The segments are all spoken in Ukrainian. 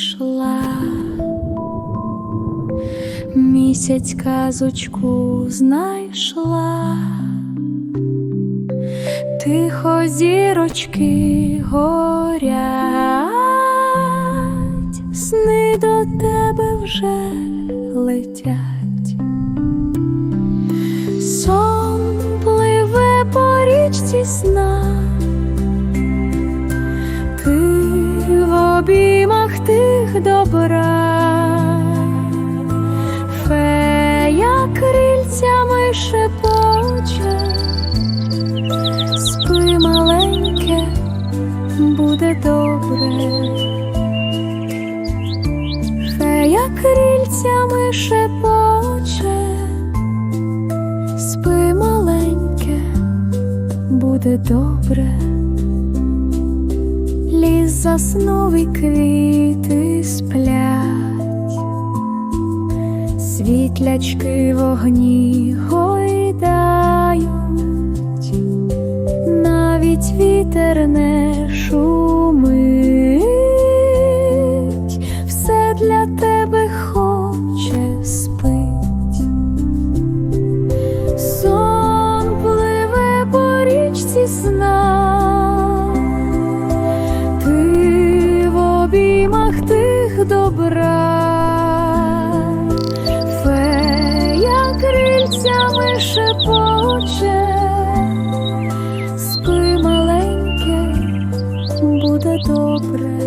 йшла, місяць казочку знайшла, тихо зірочки горять, сни до тебе вже летять. Сон пливе по річці сна. Тих добра, фея крильцями шепоче, спи маленьке, буде добре. Фея крильцями шепоче, спи маленьке, буде добре. Ліс заснув і квіти світлячки вогні. Гойдають, крильцями шепоче, спи маленьке, буде добре.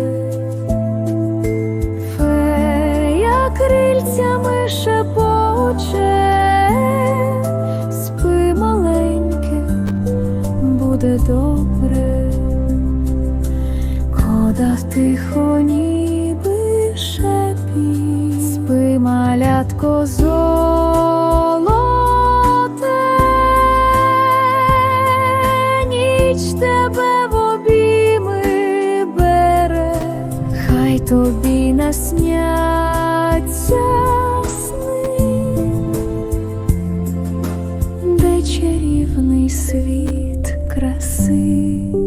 Фея крильцями шепоче, спи маленьке, буде добре. Кода тихо ніби шепіт, спи малятко золоте, насняться сни, де чарівний світ краси.